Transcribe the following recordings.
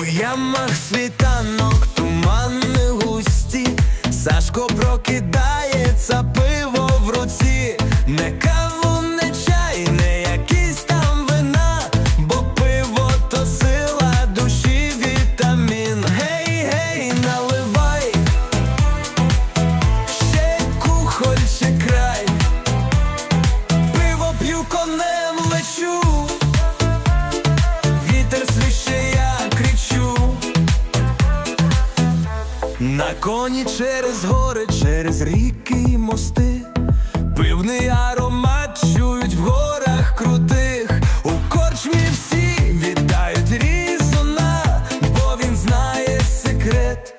ямах світанок, тумани густі, Сашко прокидається, пиво На коні через гори, через ріки і мости. Пивний аромат чують в горах крутих. У корчмі всі вітають різуна Бо він знає секрет.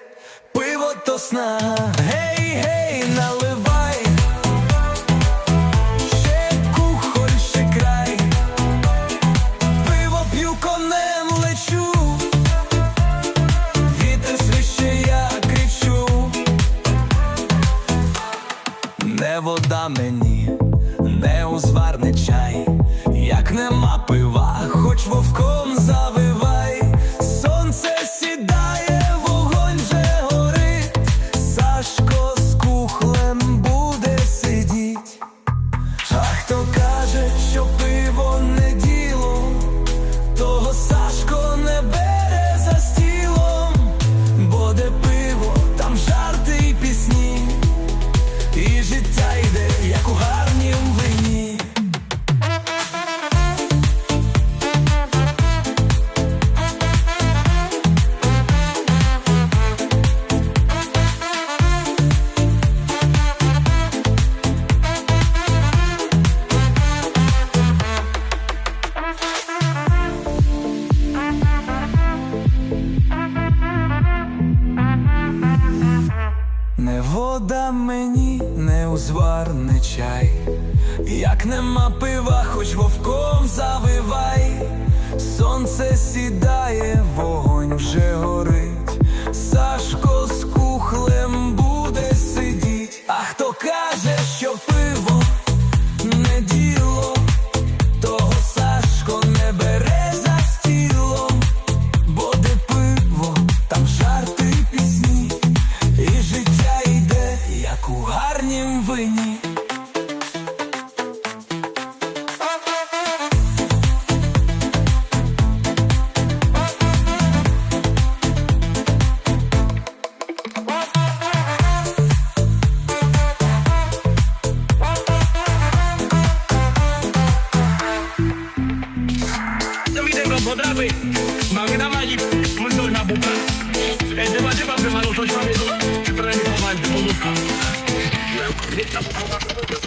Пиво то сна. Гей, гей, наливай не вода мені, не узварний чай, як нема пива, хоч вовком Не вода мені, не узвар, не чай. Як нема пива, хоч вовком завивай, сонце сідає, вогонь вже горить, Сашко з кухлем буде сидіть. А хто каже, Mami, mami na magi, mundo na buka. E te bate pa premalo to shmamedo, te premi pa mandi, mundo ka. Nita buka, mundo ka.